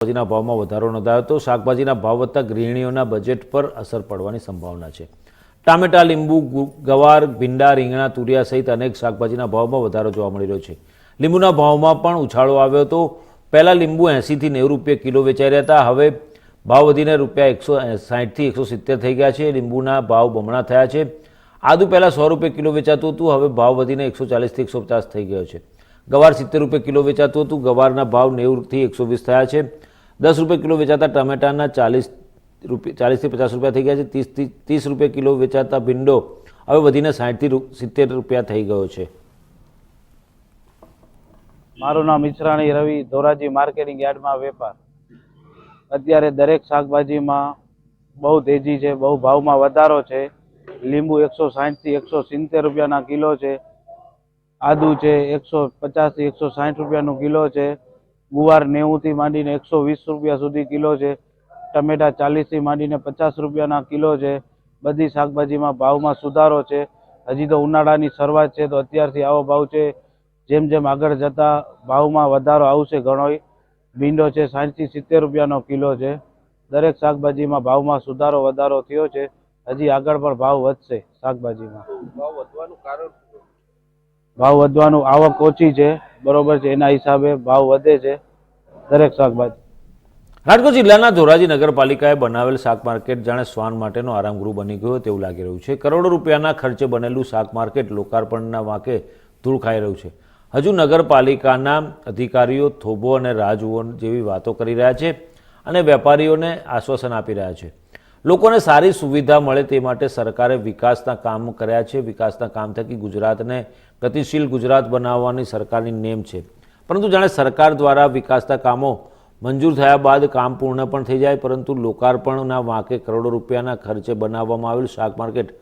શાકભાજીના ભાવમાં વધારો નોંધાયો હતો શાકભાજીના ભાવ વધતા ગૃહિણીઓના બજેટ પર અસર પડવાની સંભાવના છે. ટામેટા, લીંબુ ગવાર, ભીંડા, રીંગણા, તુરિયા સહિત અનેક શાકભાજીના ભાવમાં વધારો જોવા મળી રહ્યો છે. લીંબુના ભાવમાં પણ ઉછાળો આવ્યો હતો. પહેલાં લીંબુ એંસીથી નેવું રૂપિયા કિલો વેચાઈ રહ્યા હતા. હવે ભાવ વધીને રૂપિયા એકસો સાહીઠથી એકસો સિત્તેર થઈ ગયા છે. લીંબુના ભાવ બમણા થયા છે. આદુ પહેલાં સો રૂપિયા કિલો વેચાતું હતું. હવે ભાવ વધીને એકસો ચાલીસથી એકસો પચાસ થઈ ગયો છે. ગવાર સિત્તેર રૂપિયા કિલો વેચાતું હતું. ગવારના ભાવ નેવુંથી એકસો વીસ થયા છે. દસ રૂપિયા કિલો વેચાતા ટમેટાના ચાલીસ રૂપિયા ચાલીસથી પચાસ રૂપિયા થઈ ગયા છે. ત્રીસથી ત્રીસ રૂપિયા કિલો વેચાતા ભીંડો હવે વધીને સાઠથી સિત્તેર રૂપિયા થઈ ગયો છે. મારું નામ મિશ્રાણી રવિ, ધોરાજી માર્કેટિંગ યાર્ડમાં વેપાર. અત્યારે દરેક શાકભાજીમાં બહુ તેજી છે, બહુ ભાવમાં વધારો છે. લીંબુ એકસો સાહીઠથી એકસો સિત્તેર રૂપિયાના કિલો છે. આદુ છે એકસો પચાસથી એકસો સાહીઠ રૂપિયાનું કિલો છે. ગુવાર નેવુંથી માંડીને એકસો વીસ રૂપિયા સુધી કિલો છે. ટમેટા ચાલીસથી માંડીને પચાસ રૂપિયાના કિલો છે. બધી શાકભાજીમાં ભાવમાં સુધારો છે. હજી તો ઉનાળાની શરૂઆત છે તો અત્યારથી આવો ભાવ છે. જેમ જેમ આગળ જતા ભાવમાં વધારો આવશે ઘણો. ભીંડો છે સાઠથી સિત્તેર રૂપિયાનો કિલો છે. દરેક શાકભાજીમાં ભાવમાં સુધારો વધારો થયો છે. હજી આગળ પણ ભાવ વધશે શાકભાજીમાં. ભાવ વધવાનું આવક ઓછી છે, બરોબર છે, એના હિસાબે ભાવ વધે છે, દરેક શાકભાજી. રાજકોટ જિલ્લાના ધોરાજી નગરપાલિકાએ બનાવેલ શાક માર્કેટ જાણે શ્વાન માટેનો આરામગૃહ બની ગયો તેવું લાગી રહ્યું છે. કરોડો રૂપિયાના ખર્ચે બનેલું શાક માર્કેટ લોકાર્પણના વાંકે ધૂળ ખાઈ રહ્યું છે. હજુ નગરપાલિકાના અધિકારીઓ થોભો અને રાહ જુઓ જેવી વાતો કરી રહ્યા છે અને વેપારીઓને આશ્વાસન આપી રહ્યા છે. લોકોને સારી સુવિધા મળે તે માટે સરકારે વિકાસના કામ કર્યા છે. વિકાસના કામ થકી ગુજરાતને ગતિશીલ ગુજરાત બનાવવાની સરકારની નેમ છે. પરંતુ જાણે સરકાર દ્વારા વિકાસના કામો મંજૂર થયા બાદ કામ પૂર્ણ પણ થઈ જાય, પરંતુ લોકાર્પણના વાંકે કરોડો રૂપિયાના ખર્ચે બનાવવામાં આવેલ શાક માર્કેટ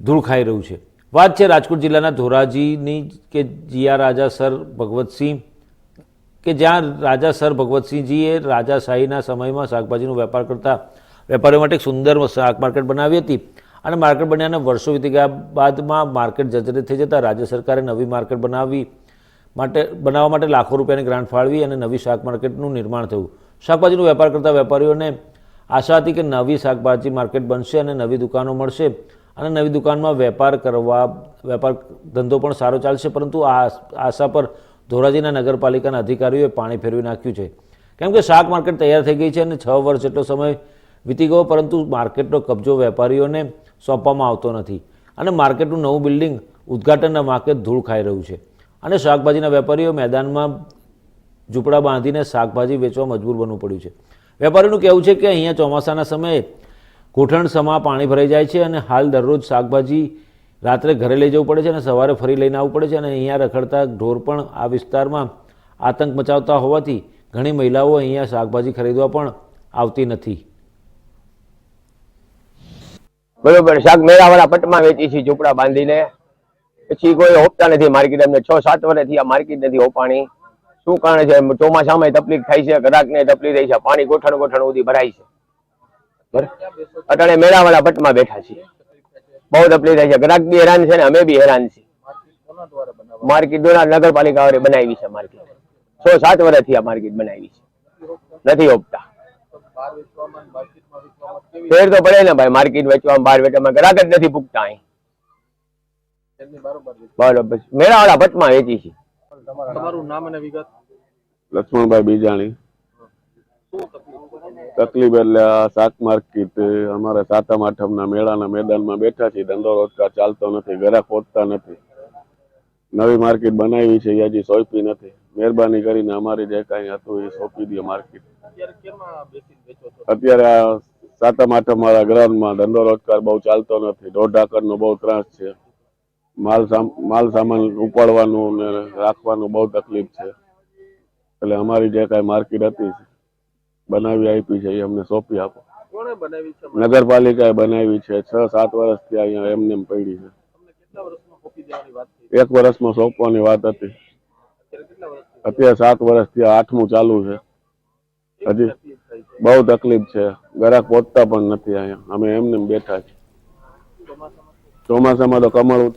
ધૂળ ખાઈ રહ્યું છે. વાત છે રાજકોટ જિલ્લાના ધોરાજીની કે જીયા રાજા સર ભગવતસિંહ કે જ્યાં રાજા સર ભગવતસિંહજીએ રાજાશાહીના સમયમાં શાકભાજીનો વેપાર કરતા વેપારીઓ માટે એક સુંદર શાક માર્કેટ બનાવી હતી. અને માર્કેટ બન્યાને વર્ષો વીતી ગયા બાદમાં માર્કેટ જર્જરિત થઈ જતાં રાજ્ય સરકારે નવી માર્કેટ બનાવી માટે, બનાવવા માટે લાખો રૂપિયાની ગ્રાન્ટ ફાળવી અને નવી શાક માર્કેટનું નિર્માણ થયું. શાકભાજીનો વેપાર કરતા વેપારીઓને આશા હતી કે નવી શાકભાજી માર્કેટ બનશે અને નવી દુકાનો મળશે અને નવી દુકાનમાં વેપાર કરવા, વેપાર ધંધો પણ સારો ચાલશે, પરંતુ આ આશા પર ધોરાજીના નગરપાલિકાના અધિકારીઓએ પાણી ફેરવી નાખ્યું છે. કેમ કે શાક માર્કેટ તૈયાર થઈ ગઈ છે અને છ વર્ષ જેટલો સમય વીતી ગયો, પરંતુ માર્કેટનો કબજો વેપારીઓને સોંપવામાં આવતો નથી. અને માર્કેટનું નવું બિલ્ડિંગ ઉદ્ઘાટનના માર્કેટ ધૂળ ખાઈ રહ્યું છે. અને શાકભાજીના વેપારીઓ મેદાનમાં ઝૂંપડા બાંધીને શાકભાજી વેચવા મજબૂર બનવું પડ્યું છે. વેપારીનું કહેવું છે કે અહીંયા ચોમાસાના સમયે ઘૂંટણસમા પાણી ભરાઈ જાય છે અને હાલ દરરોજ શાકભાજી રાત્રે ઘરે લઈ જવું પડે છે અને સવારે ફરી લઈને આવવું પડે છે અને અહીંયા રખડતા ઢોર પણ આ વિસ્તારમાં આતંક મચાવતા હોવાથી ઘણી મહિલાઓ અહીંયા શાકભાજી ખરીદવા પણ આવતી નથી. બરોબર, શાક મેળાવાળા પટમાં વેચી છે ઝૂંપડા બાંધીને. પછી કોઈ હોપતા નથી માર્કેટ અમને છ સાત વર્ષથી આ માર્કેટ નથી હોપાણી. શું કારણ છે? ચોમાસામાં તકલીફ થાય છે, ગ્રાહકને તકલીફ થાય છે પાણી ગોઠણ ગોઠણ સુધી ભરાય છે. અટાણે મેળાવાળા પટમાં બેઠા છીએ. બહુ તકલીફ થાય છે. ગ્રાહક બી હેરાન છે ને, અમે બી હેરાન છીએ. માર્કેટ દ્વારા નગરપાલિકા વાળે બનાવી છે માર્કેટ. છ સાત વર્ષથી આ માર્કેટ બનાવી છે. નથી હોપતા. ફેર તો પડે ને ભાઈ માર્કેટ વેચવામાં બહાર વેચવામાં ગ્રાહક જ નથી પૂગતા અહીં. બરોબર મેળાવાળા ભટ્ટમાં વેચી છે. તમારું નામ અને વિગત? લક્ષ્મણભાઈ બીજાણી. તકલીફ એટલે આ શાક માર્કેટ અમારે સાતમ આઠમ ના મેળાના મેદાનમાં બેઠા છીએ. ધંધો રોજગાર ચાલતો નથી ઘરે પહોંચતા નથી. નવી માર્કેટ બનાવી છે એ હજી સોંપી નથી. મહેરબાની કરીને અમારી જે કાંઈ હતું એ સોંપી દે માર્કેટ. અત્યારે આ સાતમ આઠમ વાળા ગ્રાઉન્ડમાં ધંધો રોજગાર બહુ ચાલતો નથી. દોઢ ઢાકરનો બહુ ત્રાસ છે. માલ માલ સામાન ઉપાડવાનું ને રાખવાનું બહુ તકલીફ છે. એટલે અમારી જે કાંઈ માર્કેટ હતી બનાવી આપી છે એ અમને સોંપી આપો. નગરપાલિકાએ બનાવી છે. છ સાત વર્ષથી અહીંયા એમને એમ પડી છે. એક વર્ષમાં સોંપવાની વાત હતી. અત્યારે સાત વર્ષથી આઠમું ચાલુ છે. હજી બહુ તકલીફ છે. ગ્રાહક પહોંચતા પણ નથી અહીંયા. અમે એમને બેઠા છીએ. ચોમાસામાં તો કમળ